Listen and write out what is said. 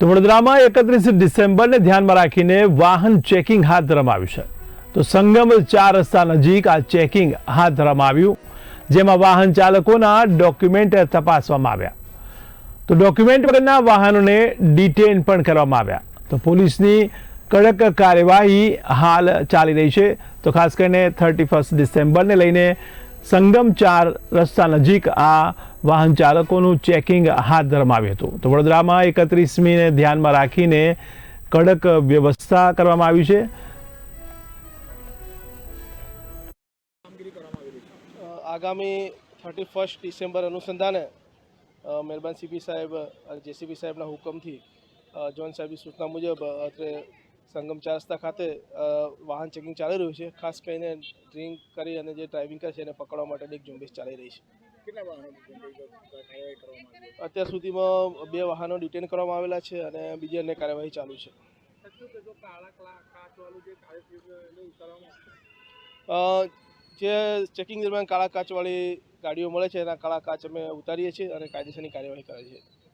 તો વડોદરામાં એકત્રીસ ડિસેમ્બરને ધ્યાનમાં રાખીને વાહન ચેકિંગ હાથ ધરવામાં આવ્યું છે. તો સંગમ ચાર રસ્તા નજીક આ ચેકિંગ હાથ ધરવામાં આવ્યું, જેમાં વાહન ચાલકોના ડોક્યુમેન્ટ તપાસવામાં આવ્યા. તો ડોક્યુમેન્ટ વગરના વાહનોને ડિટેન પણ કરવામાં આવ્યા. તો પોલીસની કડક કાર્યવાહી હાલ ચાલી રહી છે. તો ખાસ કરીને થર્ટી ફર્સ્ટ ડિસેમ્બરને લઈને સંગમ ચાર રસ્તા નજીક આ વાહન ચાલકોનું ચેકિંગ હાથ ધરવામાં આવ્યું હતું. તો વડોદરામાં એકત્રીસમીને ધ્યાનમાં રાખીને કડક વ્યવસ્થા કરવામાં આવી છે. આગામી થર્ટી ફર્સ્ટ ડિસેમ્બર અનુસંધાને મહેરબાન સીપી સાહેબ અને જેસીબી સાહેબના હુકમથી જોન સાહેબની સૂચના મુજબ અત્રે સંગમ ચાર રસ્તા ખાતે વાહન ચેકિંગ ચાલી રહ્યું છે. ખાસ કરીને ડ્રિંક કરી અને જે ડ્રાઇવિંગ કરે છે એને પકડવા માટે એક ઝુંબેશ ચાલી રહી છે. અત્યાર સુધીમાં બે વાહનો ડિટેન કરવામાં આવેલા છે અને બીજી અન્ય કાર્યવાહી ચાલુ છે. જે ચેકિંગ દરમિયાન કાળા કાચવાળી ગાડીઓ મળે છે એના કાળા કાચ અમે ઉતારીએ છીએ અને કાયદેસરની કાર્યવાહી કરીએ છે